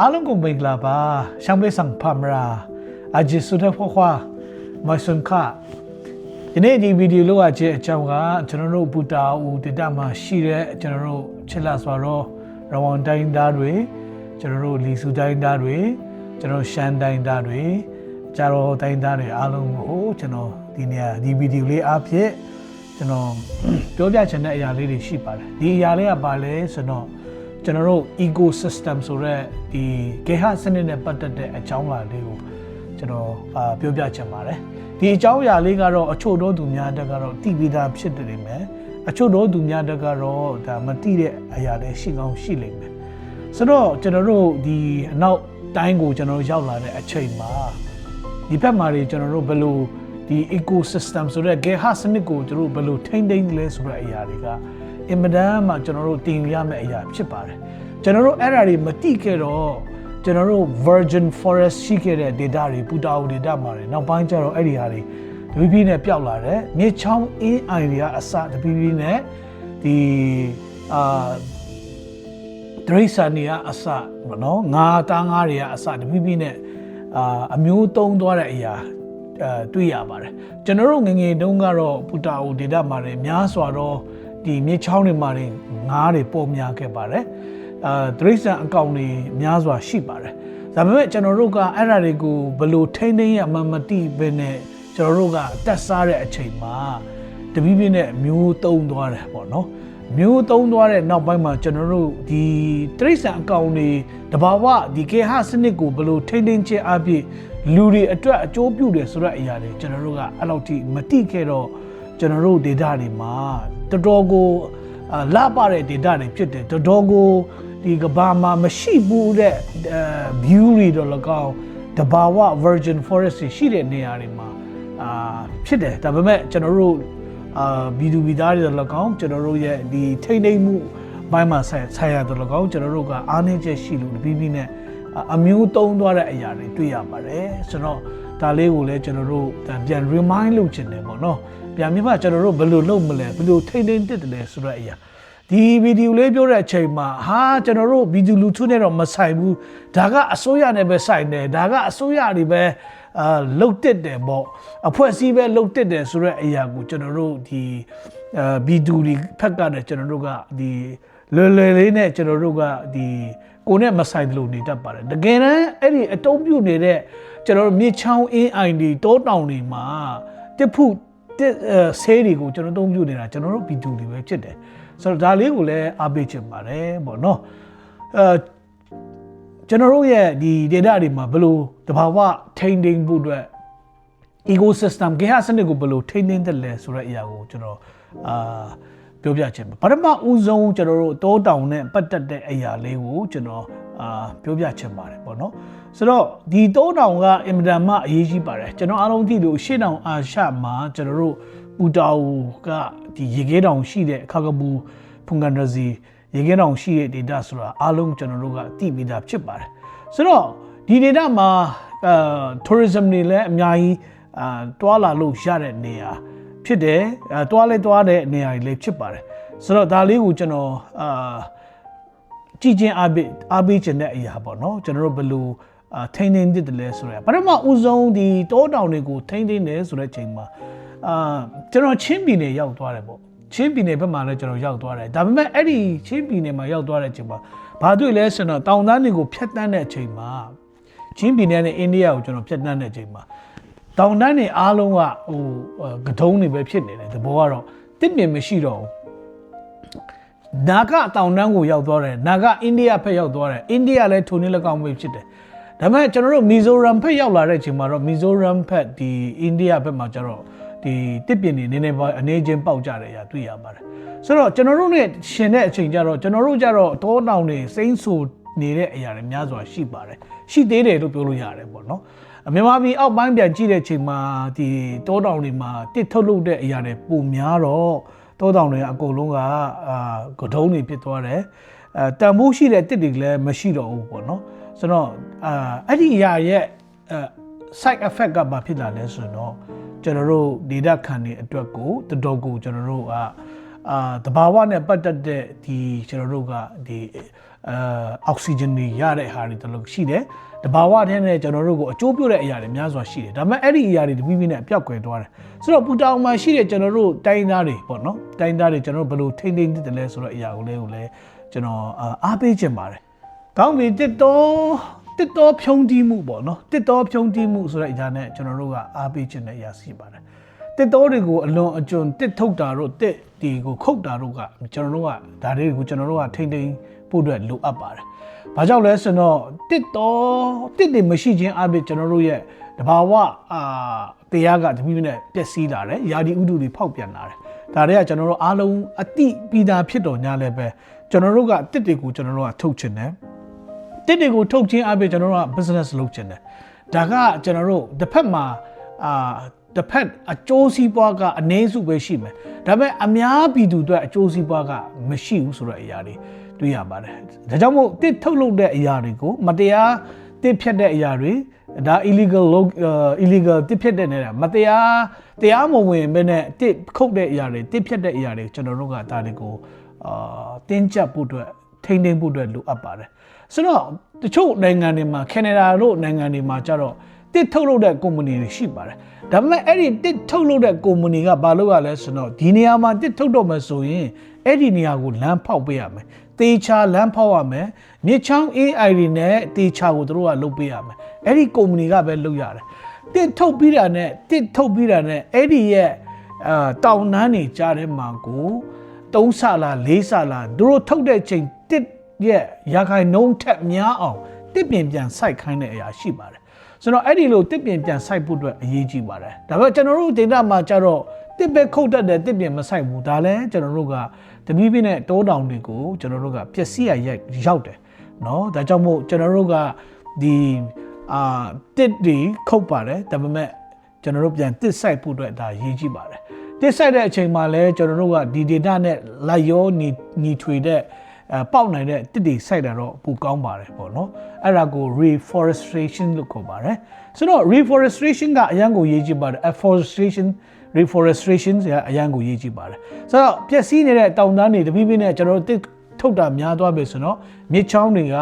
အားလုံးကိုမင်္ဂလာပါရှမ်ပလေးဆန်ဖမ်ရာအဂျီဆုတဲ့ဖွားခွာမဆွန်ခဒီနေ့ဒီဗီဒီယိုလောက်အချင်းအကြောင်းကကျွန်တော်တို့ဘူတာဦးဒေတာမှာရှိတဲ့ကျွန်တော်တို့ချစ်လာစွာတော့ရဝန်တိုင်းသားတွေကျွန်တော်တို့လီဆူတိုင်းသားတွေကျွန်တော်ရှန်တိုင်းသားတွေဂျာရောတိုင်းသားတွေအားလုံးကိုကျွန်တော်ဒီနေရာဒီဗီဒီယိုလေးအားဖြင့်ကျွန်တော်ပြောပြချင်တဲ့အရာလေးတွေရှိပါတယ်ဒီအရာလေးကဘာလဲဆိုတော့ ကျွန်တော်တို့ ecosystem ဆိုတဲ့ဒီဂေဟစနစ်နဲ့ပတ်သက်တဲ့အကြောင်းအရာလေးကိုကျွန်တော်အာပြောပြချင်ပါတယ်ဒီအကြောင်းအရာလေးကတော့အချို့သောသူများတက်ကတော့တိပိတာဖြစ်တယ်မယ်အချို့သောသူများတက်ကတော့ဒါမတိတဲ့အရာလေးရှိကောင်းရှိလိမ့်မယ်ဆိုတော့ကျွန်တော်တို့ဒီအနောက်တိုင်းကိုကျွန်တော်တို့ရောက်လာတဲ့အချိန်မှာဒီဘက်မှာတွေကျွန်တော်တို့ဘယ်လိုဒီ ecosystem ဆိုတဲ့ဂေဟစနစ်ကိုကျွန်တော်တို့ဘယ်လိုထိန်းသိမ်းလဲဆိုတဲ့အရာတွေက အင်မတန်မှကျွန်တော်တို့တင်ယူရမယ့်အရာဖြစ်ပါတယ်ကျွန်တော်တို့အဲ့ဓာတွေမတိခဲ့တော့ကျွန်တော်တို့ virgin forest ရှိခဲ့တဲ့ data တွေပူတာအို data မှာတွေနောက်ပိုင်းကျတော့အဲ့ဒီဟာတွေတပီးပီးနဲ့ပျောက်လာတယ်မြေချောင်းအင်းအိုင်တွေကအစတပီးပီးနဲ့ဒီအာဒရိဆန်တွေကအစနော်ငါးတားငါးတွေကအစတပီးပီးနဲ့အာအမျိုးသုံးသွားတဲ့အရာအဲတွေ့ရပါတယ်ကျွန်တော်တို့ငယ်ငယ်တုန်းကတော့ပူတာအို data မှာတွေများစွာတော့ ဒီမြေချောင်းတွေမှာတွေငါးတွေပေါ်များခဲ့ပါတယ်အာဒရိဆန်အကောင့်တွေများစွာရှိပါတယ်ဒါပေမဲ့ကျွန်တော်တို့ကအဲ့ဓာတွေကိုဘယ်လိုထိန်းသိမ်းရမှမသိဘဲနဲ့ကျွန်တော်တို့ကတက်စားတဲ့အချိန်မှာတပီးပြင်းနဲ့မျိုးတုံးသွားတယ်ပေါ့နော်မျိုးတုံးသွားတဲ့နောက်ပိုင်းမှာကျွန်တော်တို့ဒီတရိษံအကောင်တွေတဘာဝဒီကေဟစနစ်ကိုဘယ်လိုထိန်းသိမ်းခြင်းအပြင်လူတွေအတွက်အကျိုးပြုတယ်ဆိုတဲ့အရာတွေကျွန်တော်တို့ကအဲ့လောက်ထိမတိခဲ့တော့ ကျွန်တော်တို့ data တွေမှာတော်တော်ကိုအာလှပတဲ့ data တွေဖြစ်တယ်တော်တော်ကိုဒီကဘာမှာမရှိဘူးတဲ့အဲ view တွေတော့လကောက်တဘာဝ virgin forest တွေရှိတဲ့နေရာတွေမှာအာဖြစ်တယ်ဒါပေမဲ့ကျွန်တော်တို့အာဘီဒူဘီသားတွေတော့လကောက်ကျွန်တော်တို့ရဲ့ဒီထိမ့်သိမ့်မှုဘိုင်းမှာဆိုင်ဆိုင်ရတော့လကောက်ကျွန်တော်တို့ကအားနည်းချက်ရှိလို့ပြီးပြီးနဲ့အမျိုးသုံးသွားတဲ့အရာတွေတွေ့ရပါတယ်ဆိုတော့ဒါလေးကိုလည်းကျွန်တော်တို့ပြန် remind လုပ်ချင်တယ်ပေါ့နော် ပြန်မြမကျွန်တော်တို့ဘယ်လိုလုပ်မလဲဘယ်လိုထိမ့်သိမ့်တက်တယ်လဲဆိုတဲ့အရာဒီဗီဒီယိုလေးပြောတဲ့အချိန်မှာဟာကျွန်တော်တို့ဗီဒီယိုလူထုနဲ့တော့မဆိုင်ဘူးဒါကအစိုးရနဲ့ပဲဆိုင်တယ်ဒါကအစိုးရတွေပဲအာလုတ်တက်တယ်ပေါ့အဖွဲ့အစည်းပဲလုတ်တက်တယ်ဆိုတဲ့အရာကိုကျွန်တော်တို့ဒီအာဗီဒီယိုတွေဖက်ကလည်းကျွန်တော်တို့ကဒီလွယ်လွယ်လေးနဲ့ကျွန်တော်တို့ကဒီကိုနဲ့မဆိုင်လို့နေတတ်ပါတယ်တကယ်တမ်းအဲ့ဒီအတုံးပြုတ်နေတဲ့ကျွန်တော်တို့မြေချောင်းအင်းအိုင်ဒီတောတောင်တွေမှာတစ်ဖု တစ်ဆေးတွေကိုကျွန်တော်အတုံးပြုတ်နေတာကျွန်တော်တို့ဗီဒီယိုတွေပဲဖြစ်တယ်ဆိုတော့ဒါလေးကိုလည်းအားပေးချင်ပါတယ်ပေါ့နော်အဲကျွန်တော်တို့ရဲ့ဒီ data တွေမှာဘယ်လိုတဘာဝထိန်းသိမ်းဖို့အတွက် ecosystem ကေဟစနစ်ကိုဘယ်လိုထိန်းသိမ်းတယ်လဲဆိုတဲ့အရာကိုကျွန်တော်အာ ပြောပြချင်ပါပထမဦးဆုံးကျွန်တော်တို့တောတောင်နဲ့ပတ်သက်တဲ့အရာလေးကိုကျွန်တော်အာပြောပြချင်ပါတယ်ပေါ့နော်ဆိုတော့ဒီတောတောင်ကအင်မတန်မှအရေးကြီးပါတယ်ကျွန်တော်အားလုံးသိလို့ရှေ့တောင်အာရှမှာကျွန်တော်တို့ပူတာဝကဒီရေခဲတောင်ရှိတဲ့အခါကပူဖုန်ကန်ရစီရေခဲတောင်ရှိတဲ့ data ဆိုတာအားလုံးကျွန်တော်တို့ကသိပြီးသားဖြစ်ပါတယ်ဆိုတော့ဒီ data မှာအာ tourism တွေလည်းအများကြီးအာတွာလာလို့ရတဲ့နေရာ ဖြစ်တယ်အဲတွားလဲတွားတဲ့နေရာတွေလည်းဖြစ်ပါတယ်ဆိုတော့ဒါလေးကိုကျွန်တော်အာကြည်ချင်းအားပေးအားပေးခြင်းတဲ့အရာပေါ့နော်ကျွန်တော်တို့ဘယ်လိုအာထိန်းသိမ်းသစ်တယ်လဲဆိုတော့ပထမဦးဆုံးဒီတောတောင်တွေကိုထိန်းသိမ်းတယ်ဆိုတဲ့ချိန်မှာအာကျွန်တော်ချင်းပြည်နယ်ရောက်သွားတယ်ပေါ့ချင်းပြည်နယ်ဘက်မှာလည်းကျွန်တော်ရောက်သွားတယ်ဒါပေမဲ့အဲ့ဒီချင်းပြည်နယ်မှာရောက်သွားတဲ့အချိန်မှာဘာတွေ့လဲဆိုတော့တောင်တန်းတွေကိုဖျက်တမ်းတဲ့အချိန်မှာချင်းပြည်နယ်နဲ့အိန္ဒိယကိုကျွန်တော်ဖျက်တမ်းတဲ့အချိန်မှာ တောင်တန်းတွေအားလုံးကဟိုကတုံးတွေပဲဖြစ်နေတယ်သဘောကတော့တစ်ပင်မရှိတော့ဘူးနာဂတောင်တန်းကိုရောက်သွားတယ်နာဂအိန္ဒိယဖက်ရောက်သွားတယ်အိန္ဒိယလည်းထိုနည်း၎င်းပဲဖြစ်တယ်ဒါပေမဲ့ကျွန်တော်တို့မီဇိုရမ်ဖက်ရောက်လာတဲ့အချိန်မှာတော့မီဇိုရမ်ဖက်ဒီအိန္ဒိယဘက်မှာကျတော့ဒီတစ်ပင်တွေနည်းနည်းပါအနေချင်းပေါက်ကြတယ်ရာတွေ့ရပါတယ်ဆိုတော့ကျွန်တော်တို့ ਨੇ ရှင်တဲ့အချိန်ကျတော့ကျွန်တော်တို့ကျတော့တောတောင်တွေစိမ့်ဆူနေတဲ့အရာတွေများစွာရှိပါတယ်ရှိသေးတယ်လို့ပြောလို့ရတယ်ပေါ့နော် မြန်မာပြည်အောက်ပိုင်းပြန်ကြည့်တဲ့ချိန်မှာဒီတောတောင်တွေမှာတစ်ထုတ်လုပ်တဲ့အရာတွေပုံများတော့တောတောင်တွေအကုန်လုံးကအာကထုံးတွေဖြစ်သွားတယ်အဲတန်ဖိုးရှိတဲ့တစ်တွေလည်းမရှိတော့ဘူးပေါ့နော်ဆိုတော့အာအဲ့ဒီအရာရဲ့အဲ side effect ကဘာဖြစ်လာလဲဆိုတော့ကျွန်တော်တို့ data ခံနေအတွက်ကိုတော်တော်ကိုကျွန်တော်တို့ကအာတဘာဝနဲ့ပတ်သက်တဲ့ဒီကျွန်တော်တို့ကဒီအောက်ဆီဂျင်တွေရတဲ့ဟာတွေတလို့ရှိတယ် တဘာဝတဲ့နဲ့ကျွန်တော်တို့ကိုအကျိုးပြုတဲ့အရာတွေများစွာရှိတယ်ဒါပေမဲ့အဲ့ဒီအရာတွေတပိပိနဲ့အပြောက်ကွယ်သွားတယ်ဆိုတော့ပူတောင်မှာရှိတဲ့ကျွန်တော်တို့တိုင်းသားတွေပေါ့နော်တိုင်းသားတွေကျွန်တော်တို့ဘယ်လိုထိမ့်သိမ့်တယ်လဲဆိုတော့အရာကိုလည်းကိုလည်းကျွန်တော်အားပေးခြင်းပါတယ်ကောင်းပြီတစ်တော်တစ်တော်ဖြုံးတီးမှုပေါ့နော်တစ်တော်ဖြုံးတီးမှုဆိုတဲ့အရာနဲ့ကျွန်တော်တို့ကအားပေးခြင်းတဲ့အရာရှိပါတယ်တစ်တော်တွေကိုအလွန်အကျွံတစ်ထုတ်တာတို့တစ်ဒီကိုခုတ်တာတို့ကကျွန်တော်တို့ကဒါတွေကိုကျွန်တော်တို့ကထိမ့်သိမ့်ဖို့အတွက်လိုအပ်ပါတယ်။ ဘာကြောင့်လဲဆိုတော့တစ်တော်တစ်တွေမရှိခြင်းအပြင်ကျွန်တော်တို့ရဲ့တဘာဝအာတရားကတပိနဲ့ပျက်စီးလာတယ်။ယာဒီဥဒုတွေဖောက်ပြန်လာတယ်။ဒါတွေကကျွန်တော်တို့အားလုံးအတိပြီးသားဖြစ်တော်ညာလည်းပဲကျွန်တော်တို့ကတစ်တွေကိုကျွန်တော်တို့ကထုတ်ချင်တယ်။တစ်တွေကိုထုတ်ခြင်းအပြင်ကျွန်တော်တို့က business လုပ်ချင်တယ်။ဒါကကျွန်တော်တို့တစ်ဖက်မှာအာတစ်ဖက်အကျိုးစီးပွားကအနည်းစုပဲရှိမယ်ဒါပေမဲ့အများပြည်သူအတွက်အကျိုးစီးပွားကမရှိဘူးဆိုတဲ့အရာတွေ တွေ့ရပါတယ်ဒါကြောင့်မို့တစ်ထုတ်လုပ်တဲ့အရာတွေကိုမတရားတစ်ဖြတ်တဲ့အရာတွေဒါ illegal illegal တစ်ဖြတ်တဲ့နေတာမတရားတရားမဝင်ဘဲနဲ့တစ်ခုတ်တဲ့အရာတွေတစ်ဖြတ်တဲ့အရာတွေကျွန်တော်တို့ကဒါတွေကိုအာတင်းကျပ်ဖို့အတွက်ထိန်းသိမ်းဖို့အတွက်လိုအပ်ပါတယ်ဆိုတော့တချို့နိုင်ငံတွေမှာကနေဒါတို့နိုင်ငံတွေမှာကျတော့တစ်ထုတ်လုပ်တဲ့ကုမ္ပဏီတွေရှိပါတယ်ဒါပေမဲ့အဲ့ဒီတစ်ထုတ်လုပ်တဲ့ကုမ္ပဏီကဘာလုပ်ရလဲဆိုတော့ဒီနေရာမှာတစ်ထုတ်တော့မယ်ဆိုရင်အဲ့ဒီနေရာကိုလမ်းဖောက်ပေးရမယ် တေချာလမ်းဖောက်ရမယ်မြစ်ချောင်း AI တွေနဲ့တေချာကိုတို့ကလုပ်ပေးရမယ်အဲ့ဒီကုမ္ပဏီကပဲလုပ်ရတယ်တစ်ထုတ်ပြီးတာနဲ့တစ်ထုတ်ပြီးတာနဲ့အဲ့ဒီရဲ့အာတောင်နှမ်းနေကြားထဲမှာကို၃ဆလား၄ဆလားတို့ထုတ်တဲ့ချိန်တစ်ရဲ့ရာခိုင်နှုန်းထက်များအောင်တစ်ပြင်ပြန်စိုက်ခိုင်းတဲ့အရာရှိပါတယ်ဆိုတော့အဲ့ဒီလိုတစ်ပြင်ပြန်စိုက်ဖို့အတွက်အရေးကြီးပါတယ်ဒါပေမဲ့ကျွန်တော်တို့ဒေတာမှာကျတော့တစ်ပဲခုတ်တတ်တယ်တစ်ပြင်မစိုက်ဘူးဒါလည်းကျွန်တော်တို့က တပီးပြင်းနဲ့တိုးတောင်တွေကိုကျွန်တော်တို့ကပျက်စီးရရောက်တယ်เนาะဒါကြောင့်မို့ကျွန်တော်တို့ကဒီအာတစ်တွေခုတ်ပါတယ်ဒါပေမဲ့ကျွန်တော်တို့ပြန်တစ်စိုက်ဖို့အတွက်ဒါရေးကြည့်ပါတယ်တစ်စိုက်တဲ့အချိန်မှာလည်းကျွန်တော်တို့ကဒီ data နဲ့လိုက်ရောညီညီထွေတဲ့အဲပေါက်နိုင်တဲ့တစ်တွေစိုက်တာတော့ပိုကောင်းပါတယ်ပေါ့နော်အဲ့ဒါကို reforestation လို့ခေါ်ပါတယ်ဆိုတော့ reforestation ကအရန်ကိုရေးကြည့်ပါတယ် afforestation reforestation ဆိုတာအရန်ကိုရေးကြည့်ပါတယ်ဆိုတော့ပျက်စီးနေတဲ့တောင်တန်းတွေတပိပိနဲ့ကျွန်တော်တို့တစ်ထုတ်တာများသွားပြီဆိုတော့မြစ်ချောင်းတွေက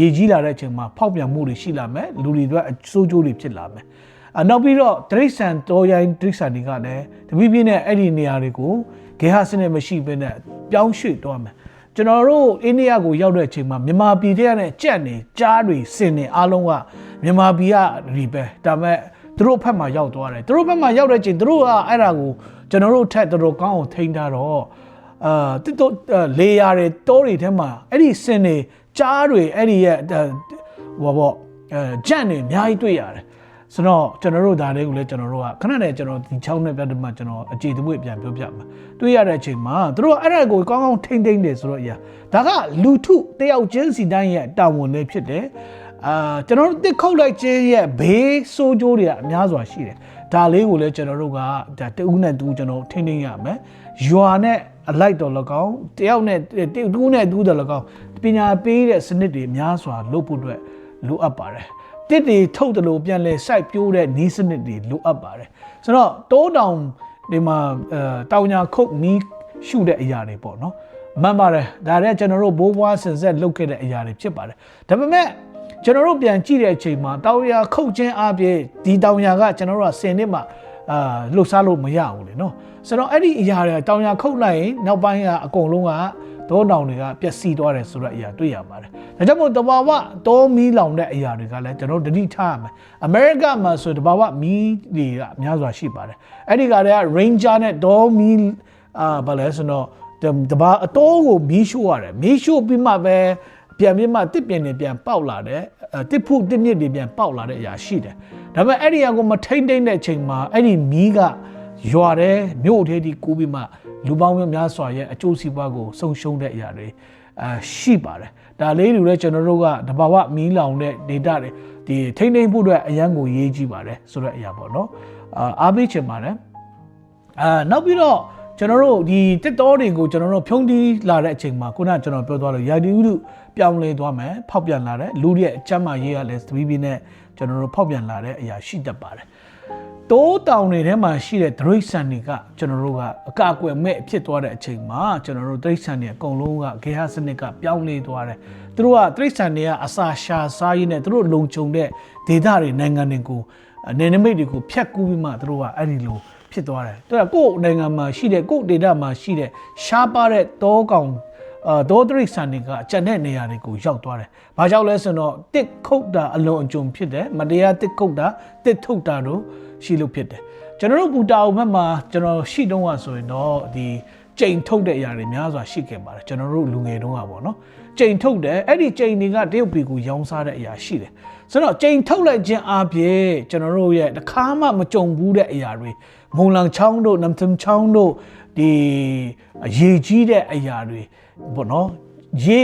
ရေကြီးလာတဲ့အချိန်မှာဖောက်ပြန်မှုတွေရှိလာမယ်လူတွေအတွက်အဆိုးကျိုးတွေဖြစ်လာမယ်အနောက်ပြီးတော့တရိษံတော်ရိုင်းတရိษံတွေကလည်းတပိပိနဲ့အဲ့ဒီနေရာတွေကိုဂေဟစနစ်မရှိဘဲနဲ့ပြောင်းရွှေ့သွားမယ်ကျွန်တော်တို့အိန္ဒိယကိုရောက်တဲ့အချိန်မှာမြန်မာပြည်ထဲကနေကြက်နေကြားတွေစင်နေအားလုံးကမြန်မာပြည်ကရီပဲဒါပေမဲ့ သူတို့ဘက်မှာရောက်သွားတယ်သူတို့ဘက်မှာရောက်တဲ့အချိန်သူတို့ကအဲ့ဒါကိုကျွန်တော်တို့ထက်တော်တော်ကောင်းအောင်ထိန်းထားတော့အာတိတော့လေယာတွေတိုးတွေထဲမှာအဲ့ဒီစင်နေကြားတွေအဲ့ဒီရဲ့ဟောပေါ့အဲကြက်နေအများကြီးတွေ့ရတယ်ဆိုတော့ကျွန်တော်တို့ဒါလေးကိုလည်းကျွန်တော်တို့ကခဏနဲ့ကျွန်တော်ဒီချောင်းနဲ့ပြတ်တမှကျွန်တော်အခြေတပွေပြန်ပြောပြမှာတွေ့ရတဲ့အချိန်မှာသူတို့အဲ့ဒါကိုကောင်းကောင်းထိမ့်သိမ့်တယ်ဆိုတော့အရာဒါကလူထုတယောက်ချင်းစီတိုင်းရဲ့တာဝန်လေးဖြစ်တယ် အာကျွန်တော်တို့တစ်ခုတ်လိုက်ခြင်းရဲ့ဘေးဆိုးကျိုးတွေကအများစွာရှိတယ်ဒါလေးကိုလည်းကျွန်တော်တို့ကဒါတဦးနဲ့တူကျွန်တော်ထိမ့်သိမ့်ရမယ်ယွာနဲ့အလိုက်တော်လကောင်းတယောက်နဲ့တူနဲ့တူတော်လကောင်းပညာပေးတဲ့စနစ်တွေအများစွာလုပ်ဖို့အတွက်လိုအပ်ပါတယ်တစ်တွေထုတ်တယ်လို့ပြန်လဲစိုက်ပြိုးတဲ့နီးစနစ်တွေလိုအပ်ပါတယ်ဆိုတော့တိုးတောင်ဒီမှာအဲတောင်ညာခုတ်နီးရှုတဲ့အရာတွေပေါ့နော်မှန်ပါတယ်ဒါလည်းကျွန်တော်တို့ဘိုးဘွားဆင်ဆက်လုပ်ခဲ့တဲ့အရာတွေဖြစ်ပါတယ်ဒါပေမဲ့ ကျွန်တော်တို့ပြန်ကြည့်တဲ့အချိန်မှာတောင်ယာခုတ်ခြင်းအပြင်ဒီတောင်ယာကကျွန်တော်တို့ကဆင်နှစ်မှာအာလှုပ်ရှားလို့မရဘူးလေနော်ဆိုတော့အဲ့ဒီအရာတွေတောင်ယာခုတ်လိုက်ရင်နောက်ပိုင်းကအကုန်လုံးကတောတောင်တွေကပျက်စီးသွားတယ်ဆိုတဲ့အရာတွေ့ရပါတယ်။ဒါကြောင့်မို့တဘာဝတောမီးလောင်တဲ့အရာတွေကလည်းကျွန်တော်တို့တတိထားရမယ်။အမေရိကမှာဆိုတဘာဝမီးတွေကအများစွာရှိပါတယ်။အဲ့ဒီကတည်းက Ranger နဲ့တောမီးအာဘာလဲဆိုတော့တဘာအတောကိုမီးရှို့ရတယ်။မီးရှို့ပြီးမှပဲ ပြန်ပြီးမှတစ်ပြင်းနေပြန်ပေါက်လာတယ်။တစ်ဖုတစ်မြစ်တွေပြန်ပေါက်လာတဲ့အရာရှိတယ်။ဒါပေမဲ့အဲ့ဒီအရာကိုမထိမ့်သိမ့်တဲ့အချိန်မှာအဲ့ဒီမီးကရွာတယ်မြို့ထဲဒီကူးပြီးမှလူပေါင်းများစွာရဲ့အကျိုးစီးပွားကိုဆုံရှုံတဲ့အရာတွေအာရှိပါတယ်ဒါလေးတွေလည်းကျွန်တော်တို့ကတဘာဝမီးလောင်တဲ့ data တွေဒီထိမ့်သိမ့်ဖို့အတွက်အရန်ကိုရေးကြည့်ပါတယ်ဆိုတဲ့အရာပေါ့နော်အာအားပေးချင်ပါတယ်အာနောက်ပြီးတော့ကျွန်တော်တို့ဒီတစ်တော်တွေကိုကျွန်တော်တို့ဖြုံးတီးလာတဲ့အချိန်မှာခုနကကျွန်တော်ပြောသွားလို့ယာဒီဥဒု ပြောင်းလဲသွားမယ်ဖောက်ပြန်လာတဲ့လူရဲ့အချမ်းမာရေးကလည်းသတိပြင်းနဲ့ကျွန်တော်တို့ဖောက်ပြန်လာတဲ့အရာရှိတတ်ပါတယ်တိုးတောင်တွေထဲမှာရှိတဲ့ဒရိဆန်တွေကကျွန်တော်တို့ကအကာအကွယ်မဲ့ဖြစ်သွားတဲ့အချိန်မှာကျွန်တော်တို့ဒရိဆန်တွေအကုန်လုံးကဂေဟစနစ်ကပြောင်းလဲသွားတယ်။သူတို့ကဒရိဆန်တွေကအစာရှာစားရင်းနဲ့သူတို့လုံခြုံတဲ့ဒေသတွေနိုင်ငံတွေကိုနယ်နိမိတ်တွေကိုဖျက်ကူးပြီးမှသူတို့ကအဲ့ဒီလိုဖြစ်သွားတယ်။သူကကိုယ့်နိုင်ငံမှာရှိတဲ့ကိုယ့်ဒေသမှာရှိတဲ့ရှားပါတဲ့တောကောင် အာဒေါဒရိဆန်တွေကအကြံတဲ့နေရာတွေကိုရောက်သွားတယ်။ဘာကြောင့်လဲဆိုတော့တစ်ခုတ်တာအလွန်အကျွံဖြစ်တယ်။မတရားတစ်ခုတ်တာတစ်ထုတ်တာတို့ရှိလို့ဖြစ်တယ်။ကျွန်တော်တို့ဘူတာအုံဘက်မှာကျွန်တော်ရှိတုန်းကဆိုရင်တော့ဒီကြိမ်ထုတ်တဲ့အရာတွေများစွာရှိခဲ့ပါတယ်ကျွန်တော်တို့လူငယ်တုန်းကပေါ့နော်။ကြိမ်ထုတ်တယ်အဲ့ဒီကြိမ်တွေကတရုတ်ပြည်ကိုရောင်းစားတဲ့အရာရှိတယ်။ဆိုတော့ကြိမ်ထုတ်လိုက်ခြင်းအပြင်ကျွန်တော်တို့ရဲ့တစ်ခါမှမကြုံဘူးတဲ့အရာတွေမုံလန်ချောင်းတို့နမ်သမ်ချောင်းတို့ဒီရေကြီးတဲ့အရာတွေ ပေါ့နော်ရေ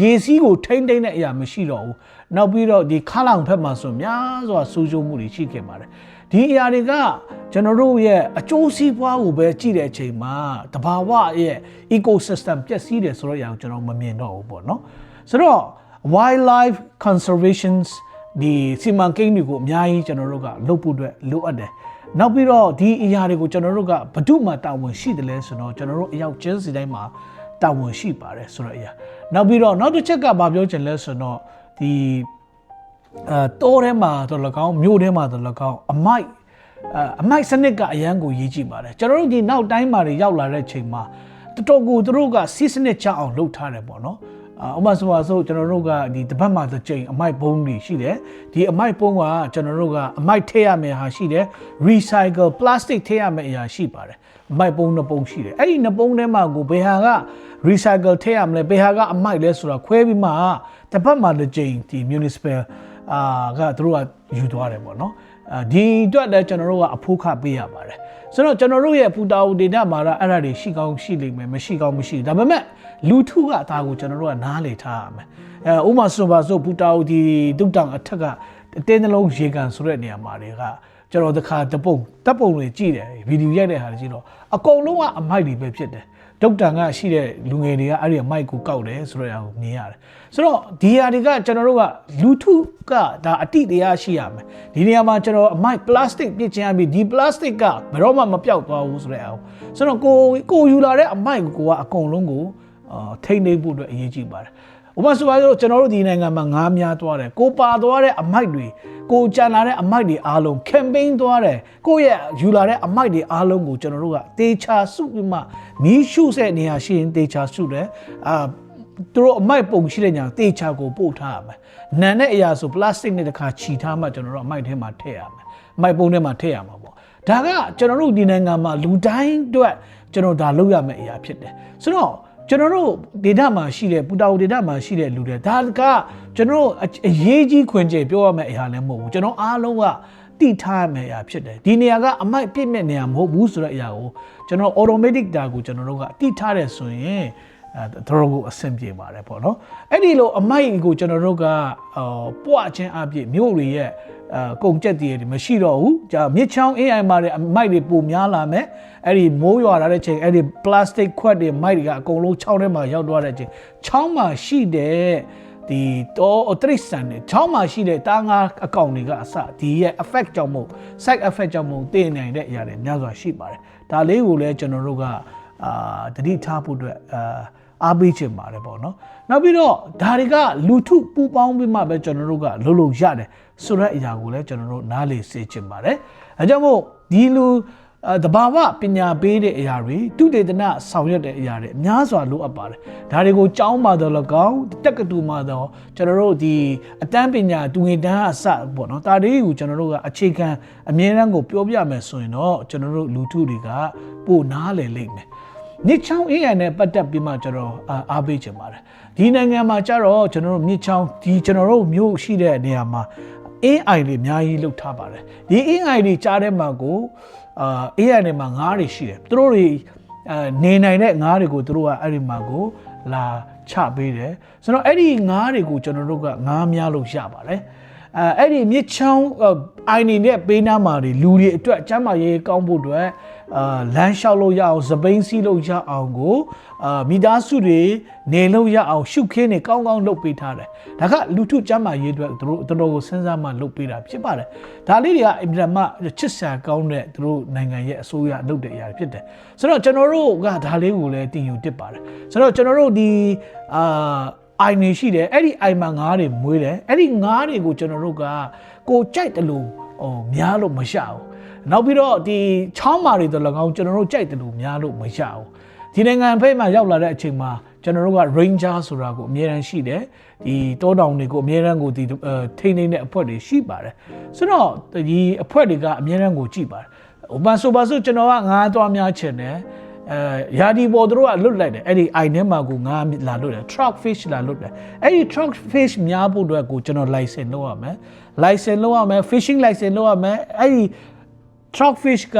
ရေစီးကိုထိမ့်သိမ့်တဲ့အရာမရှိတော့ဘူးနောက်ပြီးတော့ဒီခါလောင်ဖက်မှာဆိုများစွာစူးစူးမှုတွေရှိခဲ့ပါတယ်ဒီအရာတွေကကျွန်တော်တို့ရဲ့အကျိုးစီးပွားကိုပဲကြည့်တဲ့အချိန်မှာတဘာဝရဲ့ ecosystem ပျက်စီးတယ်ဆိုတော့အရာကိုကျွန်တော်မမြင်တော့ဘူးပေါ့နော်ဆိုတော့ wildlife conservations ဒီစီမံကိန်းတွေကိုအများကြီးကျွန်တော်တို့ကလုပ်ဖို့အတွက်လိုအပ်တယ်နောက်ပြီးတော့ဒီအရာတွေကိုကျွန်တော်တို့ကဘဒုမှတာဝန်ရှိတယ်လဲဆိုတော့ကျွန်တော်တို့အရောက်ချင်းစီတိုင်းမှာ တာဝန်ရှိပါတယ်ဆိုတော့အရာနောက်ပြီးတော့နောက်တစ်ချက်ကဘာပြောချင်လဲဆိုတော့ဒီအဲတိုးထဲမှာတော့၎င်းမြို့ထဲမှာတော့၎င်းအမိုက်အမိုက်စနစ်ကအရန်ကိုရေးကြည့်ပါတယ်ကျွန်တော်တို့ဒီနောက်တိုင်းမှာတွေရောက်လာတဲ့ချိန်မှာတော်တော်ကိုသူတို့ကစီးစနစ်ချအောင်လုပ်ထားတယ်ပေါ့နော်အမဆိုပါဆိုကျွန်တော်တို့ကဒီတပတ်မှာတစ်ချိန်အမိုက်ပုံးတွေရှိတယ်ဒီအမိုက်ပုံးကကျွန်တော်တို့ကအမိုက်ထည့်ရမယ်ဟာရှိတယ် recycle plastic ထည့်ရမယ်အရာရှိပါတယ်အ မိုက်ပုံးနှစ်ပုံးရှိတယ်အဲ့ဒီနှစ်ပုံးထဲမှာကိုဘယ်ဟာက recycle ထည့်ရမလဲဘယ်ဟာကအမိုက်လဲဆိုတာခွဲပြီးမှတပတ်မှာတစ်ချိန်ဒီ municipal အာကသူတို့ကယူသွားတယ်ပေါ့နော်ဒီအတွက်လည်းကျွန်တော်တို့ကအဖိုးခပေးရပါတယ်ဆိုတော့ကျွန်တော်တို့ရဲ့ပူတာဝဒေတာမှာတော့အဲ့ဒါတွေရှိကောင်းရှိလိမ့်မယ်မရှိကောင်းမရှိဒါပေမဲ့လူထုကဒါကိုကျွန်တော်တို့ကနားလေထားရမယ်အဲဥမာဆိုပါဆိုပူတာဝဒီဒုတ်တောင်အထက်ကတင်းနှလုံးရေကန်ဆိုတဲ့နေရာမှာတွေက ကျွန်တော်တခါတပုံတပ်ပုံတွေကြည့်တယ်ဗီဒီယိုရိုက်တဲ့ဟာတွေကြည့်တော့အကုန်လုံးကအမိုက်တွေပဲဖြစ်တယ်ဒုတ်တန်ကရှိတဲ့လူငယ်တွေကအဲ့ဒီမိုက်ကိုကောက်တယ်ဆိုတော့မြင်ရတယ်ဆိုတော့ဒီဟာတွေကကျွန်တော်တို့ကလူထုကဒါအတိတရားရှိရမယ်ဒီနေရာမှာကျွန်တော်အမိုက်ပလတ်စတစ်ပြစ်ချင်ရပြီဒီပလတ်စတစ်ကဘယ်တော့မှမပြောက်သွားဘူးဆိုတဲ့အောင်ဆိုတော့ကိုကိုယူလာတဲ့အမိုက်ကိုကအကုန်လုံးကိုအာထိန်းသိမ်းဖို့အတွက်အရေးကြီးပါတယ် ဥပမာဆိုပါစို့ကျွန်တော်တို့ဒီနိုင်ငံမှာငားများသွားတယ်ကိုပါသွားတဲ့အမိုက်တွေကိုကြံလာတဲ့အမိုက်တွေအားလုံး campaign သွားတယ်ကိုယ့်ရဲ့ယူလာတဲ့အမိုက်တွေအားလုံးကိုကျွန်တော်တို့ကတေချာစုပြီးမှမီးရှုတဲ့နေရာရှိရင်တေချာစုတယ်အာသူတို့အမိုက်ပုံရှိတဲ့ညာတေချာကိုပို့ထားရမယ်နန်တဲ့အရာဆိုပလတ်စတစ်နဲ့တစ်ခါခြီထားမှကျွန်တော်တို့အမိုက်ထဲမှာထည့်ရမယ်အမိုက်ပုံထဲမှာထည့်ရမှာပေါ့ဒါကကျွန်တော်တို့ဒီနိုင်ငံမှာလူတိုင်းအတွက်ကျွန်တော်ဒါလုပ်ရမယ့်အရာဖြစ်တယ်ဆိုတော့ ကျွန်တော်တို့ဒေတာမှာရှိတဲ့ပူတာဝဒေတာမှာရှိတဲ့လူတွေဒါကကျွန်တော်တို့အရေးကြီးခွင်ကျေပြောရမယ့်အရာလည်းမဟုတ်ဘူးကျွန်တော်အားလုံးကတိထားရမယ့်အရာဖြစ်တယ်ဒီနေရာကအမိုက်ပြည့်မဲ့နေရာမဟုတ်ဘူးဆိုတဲ့အရာကိုကျွန်တော် automatic ဒါကိုကျွန်တော်တို့ကတိထားတယ်ဆိုရင်အဲတော်ကိုအဆင်ပြေပါတယ်ပေါ့နော်အဲ့ဒီလိုအမိုက်ကိုကျွန်တော်တို့ကအော်ပွားခြင်းအပြည့်မြို့တွေရဲ့ အဲကုန်ကျက်တည်တွေမရှိတော့ဘူးကြာမြစ်ချောင်း AI မှာတွေအမိုက်တွေပိုများလာမယ်အဲ့ဒီမိုးရွာလာတဲ့ချိန်အဲ့ဒီ plastic ခွက်တွေမိုက်တွေကအကုန်လုံးချောင်းထဲမှာရောက်သွားတဲ့ချိန်ချောင်းမှာရှိတဲ့ဒီတော့တရိစံတွေချောင်းမှာရှိတဲ့တားငါအကောင့်တွေကအစဒီရဲ့ effect ကြောင့်မို့ side effect ကြောင့်မို့တည်နိုင်တဲ့အရာတွေများစွာရှိပါတယ်ဒါလေးကိုလည်းကျွန်တော်တို့ကအာတတိထားဖို့အတွက်အာအားပေးချင်ပါတယ်ပေါ့နော်နောက်ပြီးတော့ဒါတွေကလူထုပူပေါင်းပြီးမှပဲကျွန်တော်တို့ကလှုပ်လှုပ်ရတယ် ဆိုတဲ့အရာကိုလည်းကျွန်တော်တို့နားလေစေချင်ပါတယ်အဲကြောင့်မို့ဒီလူတဘာဝပညာပေးတဲ့အရာတွေတုတေသနဆောင်ရွက်တဲ့အရာတွေအများစွာလိုအပ်ပါတယ်ဒါတွေကိုကြောင်းပါတော့လကောက်တက်ကတူမှာတော့ကျွန်တော်တို့ဒီအတန်းပညာတူငင်တန်းအစပေါ့နော်ဒါတွေကိုကျွန်တော်တို့ကအခြေခံအမြဲတမ်းကိုပြောပြမယ်ဆိုရင်တော့ကျွန်တော်တို့လူထုတွေကပို့နားလည်လိမ့်မယ်မြစ်ချောင်း AI နဲ့ပတ်သက်ပြီးမှကျွန်တော်အားပေးချင်ပါတယ်ဒီနိုင်ငံမှာကျတော့ကျွန်တော်တို့မြစ်ချောင်းဒီကျွန်တော်တို့မြို့ရှိတဲ့နေရာမှာ AI တွေအများကြီးလုပ်ထားပါတယ်ဒီ AI တွေကြားထဲမှာကိုအာ AI တွေမှာငားတွေရှိတယ်သူတို့တွေအာနေနိုင်တဲ့ငားတွေကိုသူတို့ကအဲ့ဒီမှာကိုလာချပေးတယ်ဆိုတော့အဲ့ဒီငားတွေကိုကျွန်တော်တို့ကငားများလို့ရပါတယ် အဲအဲ့ဒီမြစ်ချောင်းအိုင်နေနဲ့ပေးနာမှာတွေလူတွေအတွက်ကျမ်းမာရေးကောင်းဖို့အတွက်အာလမ်းလျှောက်လို့ရအောင်စပိန်စီးလို့ရအောင်ကိုအာမိသားစုတွေနေလို့ရအောင် ရှုခင်းနေကောင်းကောင်းလုပ်ပေးထားတယ်ဒါကလူထုကျမ်းမာရေးအတွက်သူတို့တော်တော်ကိုစဉ်းစားမှလုပ်ပေးတာဖြစ်ပါတယ်ဒါလေးတွေကအင်တာမချစ်ဆန်ကောင်းတဲ့သူတို့နိုင်ငံရဲ့အစိုးရလုပ်တဲ့အရာတွေဖြစ်တယ်ဆိုတော့ကျွန်တော်တို့ကဒါလေးကိုလည်းတင်ယူတစ်ပါတယ်ဆိုတော့ကျွန်တော်တို့ဒီအာ အိုင်နေရှိတယ်အဲ့ဒီအိုင်မှာငါးတွေမွေးတယ်အဲ့ဒီငါးတွေကိုကျွန်တော်တို့ကကိုကြိုက်တယ်လို့ဟိုများလို့မရဘူးနောက်ပြီးတော့ဒီချောင်းမာတွေတော့၎င်းကျွန်တော်တို့ကြိုက်တယ်လို့များလို့မရဘူးဒီနိုင်ငံဖိတ်မှာရောက်လာတဲ့အချိန်မှာကျွန်တော်တို့က ranger ဆိုတာကိုအများရန်ရှိတယ်ဒီတောတောင်တွေကိုအများရန်ကိုဒီထိန်းသိမ်းတဲ့အဖွဲ့တွေရှိပါတယ်ဆိုတော့ဒီအဖွဲ့တွေကအများရန်ကိုကြည့်ပါတယ်ဥပမာဆိုပါစို့ကျွန်တော်ကငါးသွားများချင်တယ် အဲယာဒီပေါ်တို့ကလွတ်လိုက်တယ်အဲ့ဒီ i ထဲမှာကိုငါလာလွတ်တယ် truck fish လာလွတ်တယ်အဲ့ဒီ truck fish များဖို့အတွက်ကိုကျွန်တော် license လုပ်ရမယ် license လုပ်ရမယ် fishing license လုပ်ရမယ်အဲ့ဒီ truck fish က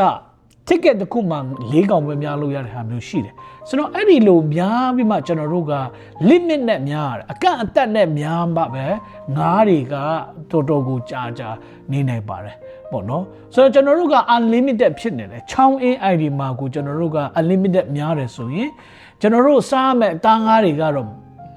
ticket တစ်ခုမှ၄កောင်ပဲများလို့ရတဲ့ဟာမျိုးရှိတယ်ဆိုတော့အဲ့ဒီလိုများပြီးမှကျွန်တော်တို့က limit နဲ့များရတယ်အကန့်အသတ်နဲ့များမှပဲငါးတွေကတော်တော်ကိုကြာကြာနေနိုင်ပါတယ် ပေါ့နော်ဆိုတော့ကျွန်တော်တို့က unlimited ဖြစ်နေတယ်ချောင်းအင်း ID မှာကိုကျွန်တော်တို့က unlimited များတယ်ဆိုရင်ကျွန်တော်တို့စားမဲ့အသားငါးတွေကတော့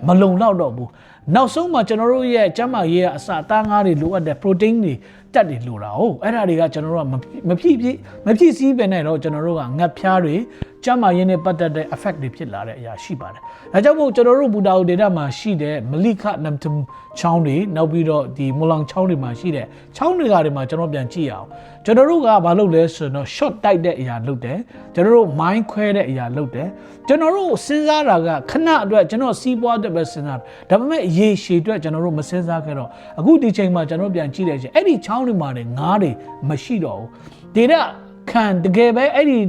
မလုံလောက်တော့ဘူးနောက်ဆုံးမှာကျွန်တော်တို့ရဲ့ကျန်းမာရေးအစာအသားငါးတွေလိုအပ်တဲ့ protein တွေတက်တွေလိုတာဟုတ်အဲ့ဒါတွေကကျွန်တော်တို့ကမဖြစ်ဖြစ်မဖြစ်စည်းပဲနဲ့တော့ကျွန်တော်တို့ကငတ်ဖျားတွေ ကျန်းမာရေးနဲ့ပတ်သက်တဲ့ effect တွေဖြစ်လာတဲ့အရာရှိပါတယ်။ဒါကြောင့်မို့ကျွန်တော်တို့ဘူတာအိုဒေတာမှာရှိတဲ့မလိခနမ်တမ်ချောင်းတွေနောက်ပြီးတော့ဒီမူလောင်ချောင်းတွေမှာရှိတဲ့ချောင်းတွေကတွေမှာကျွန်တော်ပြန်ကြည့်ရအောင်။ကျွန်တော်တို့ကဘာလုပ်လဲဆိုတော့ short တိုက်တဲ့အရာလုပ်တယ်။ကျွန်တော်တို့ mind ခွဲတဲ့အရာလုပ်တယ်။ကျွန်တော်တို့စဉ်းစားတာကခဏအတွက်ကျွန်တော်စီးပွားအတွက်ပဲစဉ်းစားဒါပေမဲ့ရေရှည်အတွက်ကျွန်တော်တို့မစဉ်းစားခဲ့တော့အခုဒီချိန်မှာကျွန်တော်ပြန်ကြည့်လိုက်ချင်းအဲ့ဒီချောင်းတွေမှာလည်းငားတွေမရှိတော့ဘူး။ဒေတာ ခံတကယ်ပဲအဲ့ဒီ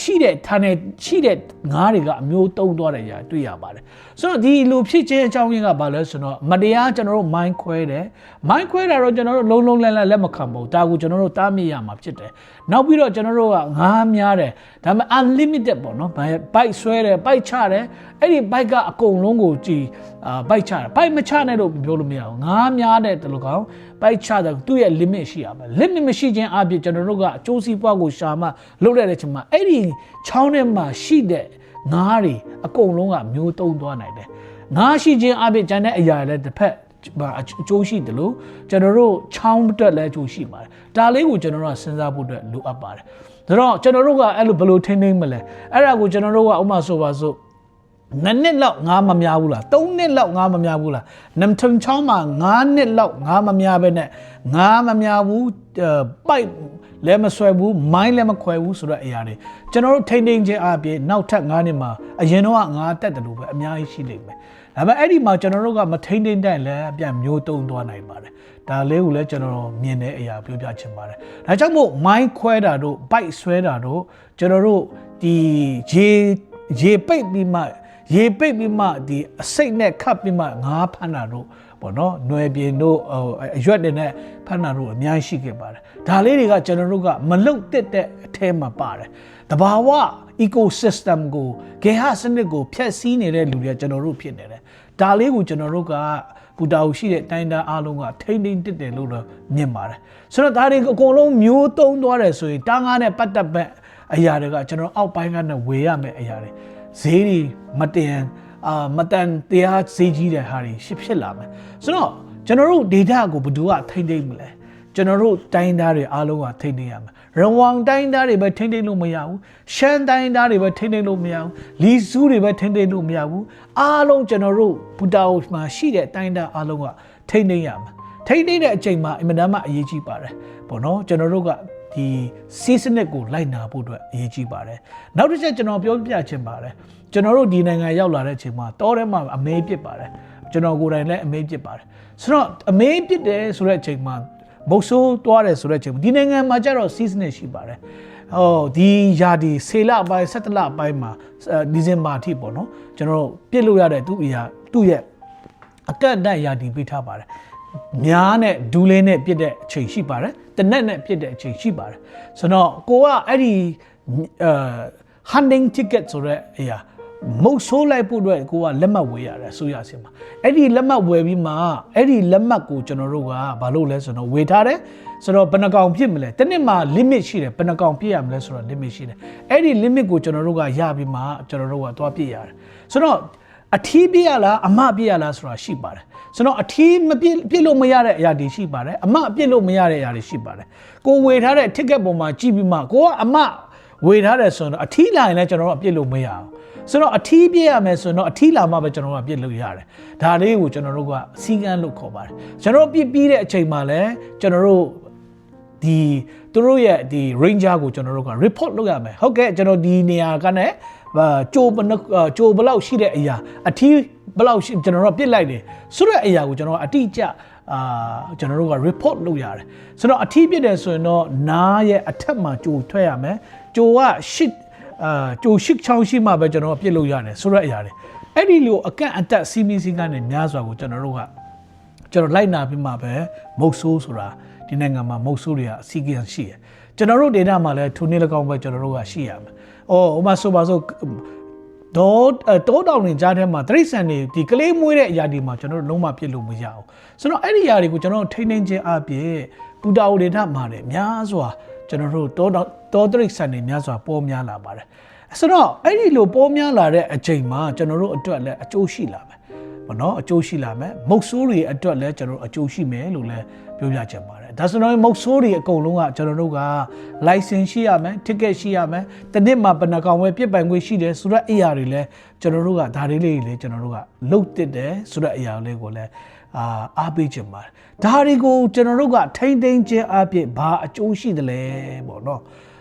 ရှိတဲ့ဌာနယ်ရှိတဲ့ငါးတွေကအမျိုးတုံးသွားတဲ့အရာတွေ့ရပါတယ်ဆိုတော့ဒီလိုဖြစ်ခြင်းအကြောင်းရင်းကဘာလဲဆိုတော့မတရားကျွန်တော်တို့ mind ခွဲတယ် mind ခွဲတာတော့ကျွန်တော်တို့လုံးလုံးလန့်လန့်လက်မခံဘူးဒါကိုကျွန်တော်တို့တားမြစ်ရမှာဖြစ်တယ်နောက်ပြီးတော့ကျွန်တော်တို့ကငါးများတယ်ဒါပေမဲ့ unlimited ပေါ့နော် bike ဆွဲတယ် bike ချတယ်အဲ့ဒီ bike ကအကုန်လုံးကိုကြည်အာ bike ချတယ် bike မချနဲ့လို့ပြောလို့မရဘူးငါးများတဲ့တလူကောင် bike ချတယ်သူ့ရဲ့ limit ရှိရမယ် limit မရှိခြင်းအပြင်ကျွန်တော်တို့ကအကျိုးစီးပွားကိုရှာမှလုပ်ရတဲ့ချိန်မှာအဲ့ဒီချောင်းထဲမှာရှိတဲ့ငါးတွေအကုန်လုံးကမျိုးတုံးသွားနိုင်တယ်ငါးရှိခြင်းအပြင်ကျန်တဲ့အရာတွေလည်းတစ်ဖက်အကျိုးရှိတယ်လို့ကျွန်တော်တို့ချောင်းအတွက်လည်းအကျိုးရှိပါတယ်ဒါလေးကိုကျွန်တော်တို့ကစဉ်းစားဖို့အတွက်လိုအပ်ပါတယ်ဒါတော့ကျွန်တော်တို့ကအဲ့လိုဘယ်လိုထိန်းသိမ်းမလဲအဲ့ဒါကိုကျွန်တော်တို့ကဥမာဆိုပါစို့ နှစ်နှစ်လောက်ငါမများဘူးလားသုံးနှစ်လောက်ငါမများဘူးလားနမ်ထုံချောင်းမှာငါးနှစ်လောက်ငါမများပဲနဲ့ငါမများဘူးပိုက်လည်းမဆွဲဘူးမိုင်းလည်းမခွဲဘူးဆိုတော့အရာတွေကျွန်တော်တို့ထိန်းသိမ်းခြင်းအပြင်နောက်ထပ်9နှစ်မှာအရင်တော့ငါတက်တယ်လို့ပဲအများကြီးရှိနေမယ်ဒါပေမဲ့အဲ့ဒီမှာကျွန်တော်တို့ကမထိန်းသိမ်းတဲ့လည်းအပြန်မျိုးတုံးသွားနိုင်ပါတယ်ဒါလေးကိုလည်းကျွန်တော်မြင်တဲ့အရာပြောပြချင်ပါတယ်ဒါကြောင့်မို့မိုင်းခွဲတာတို့ပိုက်ဆွဲတာတို့ကျွန်တော်တို့ဒီရေရေပိတ်ပြီးမှ ရေပိတ်ပြီးမှဒီအစိတ်နဲ့ခတ်ပြီးမှငါးဖမ်းတာတို့ပေါ့နော်ຫນွယ်ပြင်တို့အရွက်တွေနဲ့ဖမ်းတာတို့အများကြီးရှိခဲ့ပါတယ်ဒါလေးတွေကကျွန်တော်တို့ကမလုတ်တက်တဲ့အထဲမှာပါတယ်တဘာဝ ecosystem ကိုဂေဟစနစ်ကိုဖျက်ဆီးနေတဲ့လူတွေကကျွန်တော်တို့ဖြစ်နေတယ်ဒါလေးကိုကျွန်တော်တို့ကပူတာကိုရှိတဲ့တိုင်းသားအားလုံးကထိမ့်ထိမ့်တက်တယ်လို့တော့မြင်ပါတယ်ဆိုတော့ဒါတွေအကုန်လုံးမျိုးသုံးသွားတယ်ဆိုရင်တားငါးနဲ့ပတ်သက်ပဲအရာတွေကကျွန်တော်အောက်ပိုင်းကနေဝေရမယ့်အရာတွေ ဈေးတွေမတင်အာမတန်တရားဈေးကြီးတဲ့ဟာတွေဖြစ်ဖြစ်လာမယ်ဆိုတော့ကျွန်တော်တို့ data ကိုဘယ်သူကထိမ့်သိမ့်မလဲကျွန်တော်တို့တိုင်းသားတွေအားလုံးကထိမ့်သိမ့်ရမယ်ရဝမ်တိုင်းသားတွေပဲထိမ့်သိမ့်လို့မရဘူးရှမ်းတိုင်းသားတွေပဲထိမ့်သိမ့်လို့မရဘူးလီဆူးတွေပဲထိမ့်သိမ့်လို့မရဘူးအားလုံးကျွန်တော်တို့ဘူတာအိုမှာရှိတဲ့တိုင်းသားအားလုံးကထိမ့်သိမ့်ရမယ်ထိမ့်သိမ့်တဲ့အချိန်မှာအင်မတန်မှအရေးကြီးပါတယ်ပေါ့နော်ကျွန်တော်တို့က ဒီစီးစနစ်ကိုလိုက်နာဖို့အတွက်အရေးကြီးပါတယ်နောက်တစ်ချက်ကျွန်တော်ပြောပြချင်ပါတယ်ကျွန်တော်တို့ဒီနိုင်ငံရောက်လာတဲ့အချိန်မှာတောထဲမှာအမေးပစ်ပါတယ်ကျွန်တော်ကိုယ်တိုင်လည်းအမေးပစ်ပါတယ်ဆိုတော့အမေးပစ်တယ်ဆိုတဲ့အချိန်မှာမုတ်ဆိုးတွားတယ်ဆိုတဲ့အချိန်မှာဒီနိုင်ငံမှာကျတော့စီးစနစ်ရှိပါတယ်ဟောဒီယာဒီဆေလအပိုင်း17လအပိုင်းမှာဒီဇင်ဘာထိပေါ့နော်ကျွန်တော်တို့ပြစ်လို့ရတဲ့သူ့အရာသူ့ရဲ့အကန့်အသတ်ယာဒီပေးထားပါတယ် များနဲ့ဒူးလေးနဲ့ပြစ်တဲ့အချိန်ရှိပါတယ်တနက်နဲ့ပြစ်တဲ့အချိန်ရှိပါတယ်ဆိုတော့ကိုကအဲ့ဒီအဲ hunting ticket ဆိုတဲ့အရာမုတ်ဆိုးလိုက်ဖို့အတွက်ကိုကလက်မှတ်ဝယ်ရတယ်ဆိုရစင်မှာအဲ့ဒီလက်မှတ်ဝယ်ပြီးမှအဲ့ဒီလက်မှတ်ကိုကျွန်တော်တို့ကဘာလို့လဲဆိုတော့ဝယ်ထားတယ်ဆိုတော့ဘယ်နှကောင်ပြစ်မလဲတစ်နှစ်မှာ limit ရှိတယ်ဘယ်နှကောင်ပြည့်ရမလဲဆိုတော့ limit ရှိတယ်အဲ့ဒီ limit ကိုကျွန်တော်တို့ကရပြီးမှကျွန်တော်တို့ကသွားပြည့်ရတယ်ဆိုတော့ အထီးပြည့်ရလားအမပြည့်ရလားဆိုတာရှိပါတယ်ဆိုတော့အထီးမပြည့်ပြည့်လို့မရတဲ့အရာတွေရှိပါတယ်အမပြည့်လို့မရတဲ့အရာတွေရှိပါတယ်ကိုဝယ်ထားတဲ့ ticket ပေါ်မှာကြည့်ပြီးမှကိုကအမဝယ်ထားတယ်ဆိုတော့အထီးလာရင်လည်းကျွန်တော်တို့အပြည့်လို့မရအောင်ဆိုတော့အထီးပြည့်ရမယ်ဆိုတော့အထီးလာမှပဲကျွန်တော်တို့ကပြည့်လို့ရတယ်ဒါလေးကိုကျွန်တော်တို့ကစီကန်းလို့ခေါ်ပါတယ်ကျွန်တော်တို့ပြည့်ပြီးတဲ့အချိန်မှာလည်းကျွန်တော်တို့ဒီသူတို့ရဲ့ဒီ ranger ကိုကျွန်တော်တို့က report လုပ်ရမယ်ဟုတ်ကဲ့ကျွန်တော်ဒီနေရာကနေ ကြိုးဘနကြိုးဘလောက်ရှိတဲ့အရာအထီးဘလောက်ရှိကျွန်တော်တို့ပြစ်လိုက်တယ်ဆိုတဲ့အရာကိုကျွန်တော်ကအတိအကျအာကျွန်တော်တို့က report လုပ်ရတယ်ဆိုတော့အထီးပြစ်တယ်ဆိုရင်တော့နားရဲ့အထက်မှာကြိုးထွက်ရမယ်ကြိုးက shit အာကြိုရှိချောင်းရှိမှပဲကျွန်တော်တို့ပြစ်လို့ရတယ်ဆိုတဲ့အရာတွေအဲ့ဒီလိုအကန့်အတက်စီမီစီကနေများစွာကိုကျွန်တော်တို့ကကျွန်တော်လိုက်နာပြီးမှပဲမုတ်ဆိုးဆိုတာဒီနိုင်ငံမှာမုတ်ဆိုးတွေကအစီအကံရှိတယ်ကျွန်တော်တို့ဒေတာမှာလည်းထိုနည်း၎င်းပဲကျွန်တော်တို့ကရှိရမယ်။ အော်ဥမာဆိုပါဆိုဒေါ်တောတောင်တွေကြားထဲမှာတရိษံတွေဒီကလေးမွေးတဲ့အရာတွေမှာကျွန်တော်တို့လုံးဝပြစ်လို့မရအောင်ဆိုတော့အဲ့ဒီအရာတွေကိုကျွန်တော်တို့ထိန်းသိမ်းခြင်းအပြင်ပူတာဝဒေတာမှာလည်းများစွာကျွန်တော်တို့တောတောတောတရိษံတွေများစွာပေါ်များလာပါတယ်ဆိုတော့အဲ့ဒီလိုပေါ်များလာတဲ့အချိန်မှာကျွန်တော်တို့အတွက်လည်းအကျိုးရှိလာမယ်ဘောနော်အကျိုးရှိလာမယ်မုတ်ဆိုးတွေအတွက်လည်းကျွန်တော်တို့အကျိုးရှိမယ်လို့လည်းပြောပြချင်ပါတယ် ဒါဆိုတော့မုတ်ဆိုးတွေအကုန်လုံးကကျွန်တော်တို့က license ရှိရမယ် ticket ရှိရမယ်တနစ်မှာဘယ်နှကောင်ပဲပြစ်ပိုင်ခွင့်ရှိတယ်ဆိုတော့အရာတွေလည်းကျွန်တော်တို့ကဒါလေးလေးတွေလည်းကျွန်တော်တို့ကလုတ်တစ်တယ်ဆိုတော့အရာလေးကိုလည်းအာအားပေးချင်ပါတယ်ဒါတွေကိုကျွန်တော်တို့ကထိမ့်သိမ်းခြင်းအပြင်ဘာအကျိုးရှိသလဲပေါ့နော်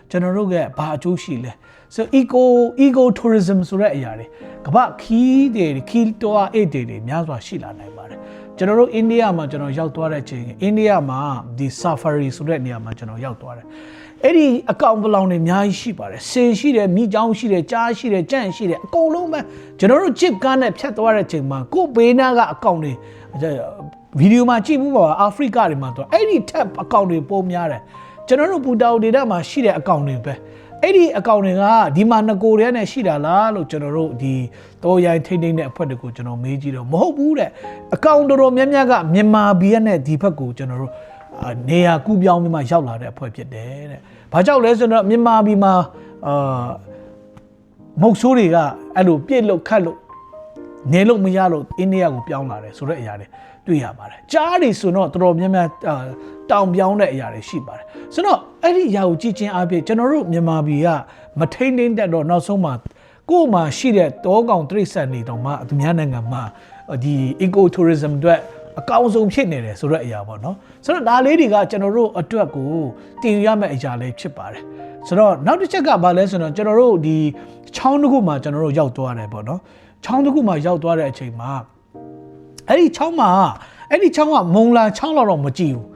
ကျွန်တော်တို့ကဘာအကျိုးရှိလဲ so eco eco tourism ဆိုတဲ့အရာတွေကမ္ဘာခီးတွေခီးတောအိတ်တွေများစွာရှိလာနိုင်ပါတယ် ကျွန်တော်တို့အိန္ဒိယမှာကျွန်တော်ရောက်သွားတဲ့အချိန်အိန္ဒိယမှာဒီ safari ဆိုတဲ့နေရာမှာကျွန်တော်ရောက်သွားတယ်အဲ့ဒီအကောင့်ပလောင်တွေအများကြီးရှိပါတယ်ဆင်ရှိတယ်မိချောင်းရှိတယ်ကြားရှိတယ်ကြန့်ရှိတယ်အကုန်လုံးပဲကျွန်တော်တို့ chip ကားနဲ့ဖြတ်သွားတဲ့အချိန်မှာကို့ဘေးနားကအကောင့်တွေဗီဒီယိုမှာကြည့်ဘူးပါအာဖရိကတွေမှာတော့အဲ့ဒီ tab အကောင့်တွေပုံများတယ်ကျွန်တော်တို့ပူတာဒေတာမှာရှိတဲ့အကောင့်တွေပဲ အဲ့ဒီအကောင့်တွေကဒီမှာငကိုရဲနဲ့ရှိတာလားလို့ကျွန်တော်တို့ဒီတော်ရိုင်းထိမ့်ထိမ့်တဲ့အဖွဲ့တွေကိုကျွန်တော်မေးကြည့်တော့မဟုတ်ဘူးတဲ့အကောင့်တော်တော်များများကမြန်မာဘီယက်နဲ့ဒီဘက်ကိုကျွန်တော်တို့နေရာကူးပြောင်းပြီးမှရောက်လာတဲ့အဖွဲ့ဖြစ်တယ်တဲ့။ဘာကြောင့်လဲဆိုတော့မြန်မာဘီမှာအာမုတ်ဆိုးတွေကအဲ့လိုပြစ်လို့ခတ်လို့နေလို့မရလို့အိန္ဒိယကိုပြောင်းလာတယ်ဆိုတဲ့အရာတွေ တွေ့ရပါတယ်ကြားတွေဆိုတော့တော်တော်များများတောင်ပြောင်းတဲ့အရာတွေရှိပါတယ်ဆိုတော့အဲ့ဒီအရာကိုကြည့်ချင်းအပြင်ကျွန်တော်တို့မြန်မာပြည်ကမထိန်ထိန်တက်တော့နောက်ဆုံးမှာကို့မှာရှိတဲ့တောကောင်တိရစ္ဆာန်တွေတောင်မှသူများနိုင်ငံမှာဒီ eco tourism အတွက်အကောင်းဆုံးဖြစ်နေတယ်ဆိုတဲ့အရာပေါ့နော်ဆိုတော့ဒါလေးတွေကကျွန်တော်တို့အတွက်ကိုတည်ရမယ့်အရာလေးဖြစ်ပါတယ်ဆိုတော့နောက်တစ်ချက်ကဘာလဲဆိုတော့ကျွန်တော်တို့ဒီချောင်းတစ်ခုမှာကျွန်တော်တို့ရောက်သွားတယ်ပေါ့နော်ချောင်းတစ်ခုမှာရောက်သွားတဲ့အချိန်မှာ အဲ့ဒီချောင်းမှာအဲ့ဒီချောင်းကမုံလာချောင်းလောက်တော့မကြည့်ဘူး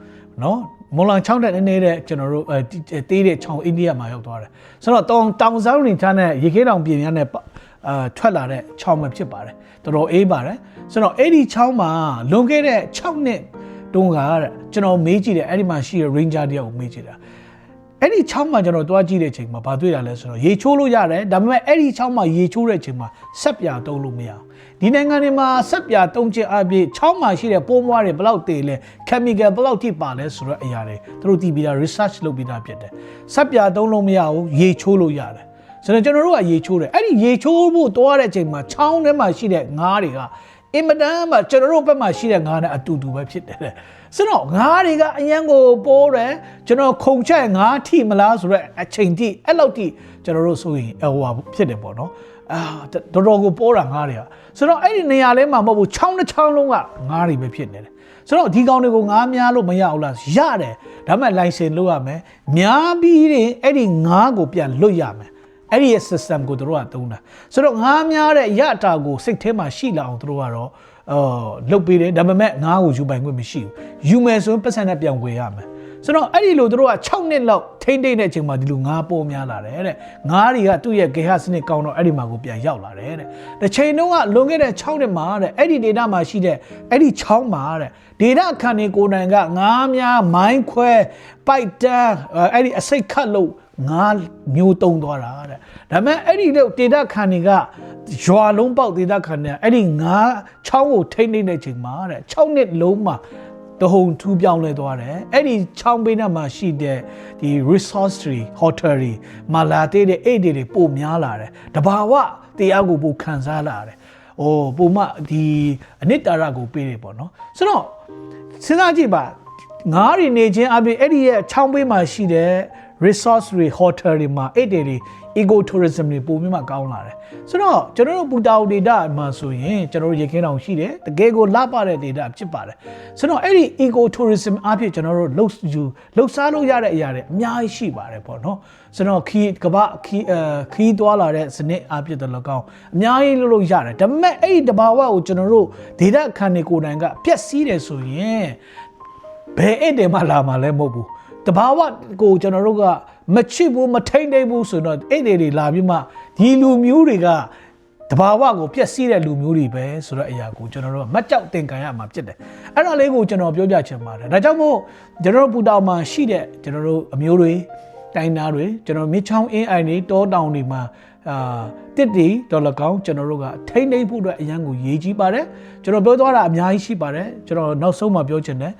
เนาะမုံလာချောင်းတဲ့နည်းနည်းတဲ့ကျွန်တော်တို့အဲတေးတဲ့ချောင်းအိန္ဒိယမှာရောက်သွားတယ်ဆိုတော့တောင်တောင်ဆောင်နေချမ်းတဲ့ရေခဲတောင်ပြင်ရတဲ့အာထွက်လာတဲ့ချောင်းပဲဖြစ်ပါတယ်တော်တော်အေးပါတယ်ဆိုတော့အဲ့ဒီချောင်းမှာလွန်ခဲ့တဲ့6နှစ်တုန်းကကျွန်တော်မေးကြည့်တယ်အဲ့ဒီမှာရှိတဲ့ ranger တယောက်ကိုမေးကြည့်တာ အဲ့ဒီချောင်းမှာကျွန်တော်တွားကြည့်တဲ့အချိန်မှာဘာတွေ့ရလဲဆိုတော့ရေချိုးလို့ရတယ်ဒါပေမဲ့အဲ့ဒီချောင်းမှာရေချိုးတဲ့အချိန်မှာဆက်ပြာတုံးလို့မရအောင်ဒီနိုင်ငံတွေမှာဆက်ပြာတုံးချင်အပြည့်ချောင်းမှာရှိတဲ့ပိုးမွားတွေဘယ်လောက်တည်လဲ chemical ဘယ်လောက်ထိပါလဲဆိုတော့အရာတွေသူတို့တည်ပြီးသား research လုပ်ပြီးသားဖြစ်တယ်ဆက်ပြာတုံးလို့မရဘူးရေချိုးလို့ရတယ်ဆိုတော့ကျွန်တော်တို့ကရေချိုးတယ်အဲ့ဒီရေချိုးဖို့တွားတဲ့အချိန်မှာချောင်းထဲမှာရှိတဲ့ငါးတွေကအင်မတန်မှကျွန်တော်တို့ဘက်မှာရှိတဲ့ငါးနဲ့အတူတူပဲဖြစ်တယ်ဆိုတော့ငါးတွေကအရန်ကိုပိုးတယ်ကျွန်တော်ခုံချက်ငါးထိမလားဆိုတော့အချိန်ထိအဲ့လောက်ထိကျွန်တော်တို့ဆိုရင်ဟိုဟာဖြစ်တယ်ပေါ့နော်အာတော်တော်ကိုပိုးတာငါးတွေကဆိုတော့အဲ့ဒီနေရာလေးမှာမဟုတ်ဘူးချောင်းတစ်ချောင်းလုံးကငါးတွေပဲဖြစ်နေတယ်ဆိုတော့ဒီကောင်တွေကိုငားများလို့မရဘူးလားရတယ်ဒါပေမဲ့ license လုပ်ရမယ်များပြီးရင်အဲ့ဒီငားကိုပြန်လွတ်ရမယ်အဲ့ဒီရဲ့ system ကိုတို့ကသုံးတာဆိုတော့ငားများတဲ့ရတာကိုစိတ်ထဲမှာရှိလာအောင်တို့ကတော့ အော်လုတ်ပေးတယ်ဒါပေမဲ့ငားကိုယူပိုင်ခွင့်မရှိဘူးယူမယ်ဆိုရင်ပတ်စံနဲ့ပြန်ဝယ်ရမယ်ဆိုတော့အဲ့ဒီလိုတို့က6နှစ်လောက်ထိမ့်တိတ်တဲ့အချိန်မှာဒီလိုငားပေါ်များလာတယ်တဲ့ငားတွေကသူ့ရဲ့ဂေဟစနစ်ကောင်းတော့အဲ့ဒီမှာကိုပြန်ရောက်လာတယ်တဲ့တစ်ချိန်တုန်းကလွန်ခဲ့တဲ့6နှစ်မှာတဲ့အဲ့ဒီ data မှာရှိတဲ့အဲ့ဒီချောင်းမှာတဲ့ data အခန်းတွေကိုယ်တိုင်ကငားများမိုင်းခွဲပိုက်တန်းအဲ့ဒီအစိတ်ခတ်လို့ ငါးမျိုးတုံးသွားတာတဲ့ဒါပေမဲ့အဲ့ဒီလို့ဒေတာခန်တွေကရွာလုံးပေါက်ဒေတာခန်တွေကအဲ့ဒီငါးချောင်းကိုထိမ့်နေတဲ့ချိန်မှာတဲ့6နှစ်လုံးမှာတဟုန်ထူးပြောင်းလဲသွားတယ်အဲ့ဒီချောင်းပေးနာမှာရှိတဲ့ဒီ resource တွေ hotel တွေမာလာတဲ့တဲ့အိတ်တွေပိုများလာတယ်တဘာဝတရားကိုပိုခံစားလာတယ်။အိုးပုံမဒီအနှစ်တာရကိုပေးတယ်ပေါ့နော်။ဆိုတော့စဉ်းစားကြည့်ပါငါးတွေနေချင်းအပြင်အဲ့ဒီရဲ့ချောင်းပေးမှာရှိတဲ့ resource တွေ hotel တွေမှာ အိတ်တွေ eco tourism တွေပုံမြင့်မှကောင်းလာတယ်ဆိုတော့ကျွန်တော်တို့ပူတာအို data မှာဆိုရင်ကျွန်တော်တို့ရေခင်းတောင်ရှိတယ်တကယ်ကိုလှပတဲ့ data ဖြစ်ပါတယ်ဆိုတော့အဲ့ဒီ eco tourism အဖြစ်ကျွန်တော်တို့လှုပ်ယူလှုပ်ရှားလို့ရတဲ့အရာတွေအများကြီးရှိပါတယ်ပေါ့နော်ဆိုတော့ခီးကပခီးအဲခီးသွားလာတဲ့စနစ်အဖြစ်တလကောင်းအများကြီးလုပ်လို့ရတယ်ဒါပေမဲ့အဲ့ဒီတဘာဝကိုကျွန်တော်တို့ data ခန်းတွေကိုယ်တိုင်ကပြက်စီးတယ်ဆိုရင်ဘယ်အဲ့တယ်မှလာမှာလဲမဟုတ်ဘူး တဘာဝကိုကျွန်တော်တို့ကမချစ်ဘူးမထိမ့်သိမ့်ဘူးဆိုတော့အဲ့တွေတွေလာပြီးမှဒီလူမျိုးတွေကတဘာဝကိုပြက်စီးတဲ့လူမျိုးတွေပဲဆိုတော့အရာကိုကျွန်တော်တို့ကမကြောက်တင်ခံရမှာဖြစ်တယ်အဲ့ဒါလေးကိုကျွန်တော်ပြောပြချင်ပါတယ်ဒါကြောင့်မို့ကျွန်တော်တို့ပူတောင်မှာရှိတဲ့ကျွန်တော်တို့အမျိုးတွေတိုင်းသားတွေကျွန်တော်မြစ်ချောင်းအင်းအိုင်တွေတောတောင်တွေမှာအာတစ်တီဒေါ်လာကောင်းကျွန်တော်တို့ကထိမ့်သိမ့်ဖို့အတွက်အရန်ကိုရေးကြီးပါတယ်ကျွန်တော်ပြောသွားတာအများကြီးရှိပါတယ်ကျွန်တော်နောက်ဆုံးမှပြောချင်တယ်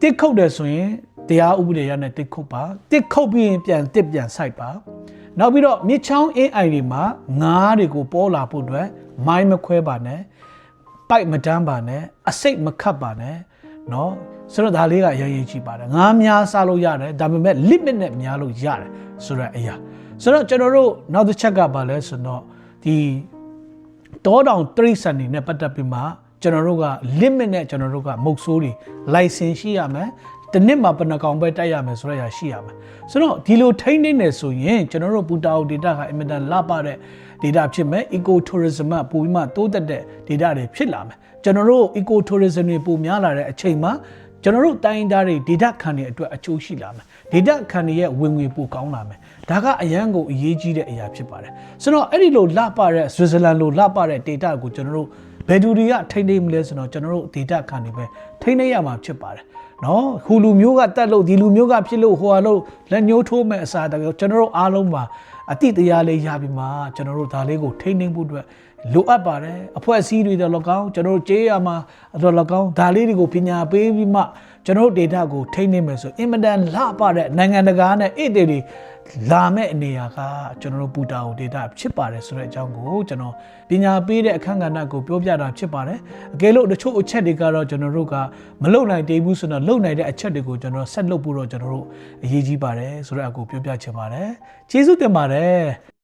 တစ်ခုတ်တယ်ဆိုရင် တရားဥပဒေရနဲ့တစ်ခုတ်ပါတစ်ခုတ်ပြီးရင်ပြန်တစ်ပြန်ဆိုင်ပါနောက်ပြီးတော့မြစ်ချောင်းအင်းအိုင်တွေမှာငါးတွေကိုပေါ်လာဖို့အတွက်မိုင်းမခွဲပါနဲ့ပိုက်မတန်းပါနဲ့အစိတ်မခတ်ပါနဲ့เนาะဆိုတော့ဒါလေးကအရေးကြီးပါတယ်ငါးများစားလို့ရတယ်ဒါပေမဲ့ limit နဲ့များလို့ရတယ်ဆိုတော့အရာဆိုတော့ကျွန်တော်တို့နောက်တစ်ချက်ကပါလဲဆိုတော့ဒီတောတောင်တရိစံနေနဲ့ပတ်သက်ပြီးမှကျွန်တော်တို့က limit နဲ့ကျွန်တော်တို့ကမုတ်ဆိုးတွေ license ရှိရမယ် တစ်နှစ်မှာဘယ်နှကောင်ပဲတိုက်ရမယ်ဆိုရရရှိရမယ်ဆိုတော့ဒီလိုထိန်းနေနေဆိုရင်ကျွန်တော်တို့ပူတာအို data ကအင်မတန်လှပတဲ့ data ဖြစ်မယ် eco tourism ကပိုပြီးမှတိုးတက်တဲ့ data တွေဖြစ်လာမယ်ကျွန်တော်တို့ eco tourism တွေပိုများလာတဲ့အချိန်မှာကျွန်တော်တို့တိုင်းသားတွေ data ခံတွေအတွက်အကျိုးရှိလာမယ် data ခံတွေရဲ့ဝင်ငွေပိုကောင်းလာမယ်ဒါကအရန်ကိုအရေးကြီးတဲ့အရာဖြစ်ပါတယ်ဆိုတော့အဲ့ဒီလိုလှပတဲ့ Switzerland လိုလှပတဲ့ data ကိုကျွန်တော်တို့ဘယ်သူတွေကထိန်းသိမ်းမလဲဆိုတော့ကျွန်တော်တို့ data ခံတွေပဲထိန်းသိမ်းရမှာဖြစ်ပါတယ် နော်ဟူလူမျိုးကတက်လို့ဒီလူမျိုးကဖြစ်လို့ဟိုဟာလို့လက်ညှိုးထိုးမဲ့အစားတကယ်ကျွန်တော်တို့အားလုံးပါအတိတရားလေးရပြီးမှကျွန်တော်တို့ဒါလေးကိုထိန်းသိမ်းဖို့အတွက်လိုအပ်ပါတယ်အဖွဲ့အစည်းတွေတော့၎င်းကျွန်တော်တို့ကြေးရမှာတော့၎င်းဒါလေးတွေကိုပညာပေးပြီးမှကျွန်တော်တို့ data ကိုထိန်းသိမ်းမယ်ဆိုအင်မတန်လှပတဲ့နိုင်ငံတကာနဲ့အဲ့တွေ လာမဲ့အနေအရာကကျွန်တော်တို့ပူတာကို data ဖြစ်ပါတယ်ဆိုတဲ့အကြောင်းကိုကျွန်တော်ပညာပေးတဲ့အခန်းကဏ္ဍကိုပြောပြတာဖြစ်ပါတယ်အကယ်လို့တချို့အချက်တွေကတော့ကျွန်တော်တို့ကမလုံနိုင်သေးဘူးဆိုတော့လုံနိုင်တဲ့အချက်တွေကိုကျွန်တော်ဆက်လုပ်ဖို့တော့ကျွန်တော်တို့အရေးကြီးပါတယ်ဆိုတော့အကိုပြောပြချင်ပါတယ်ကျေးဇူးတင်ပါတယ်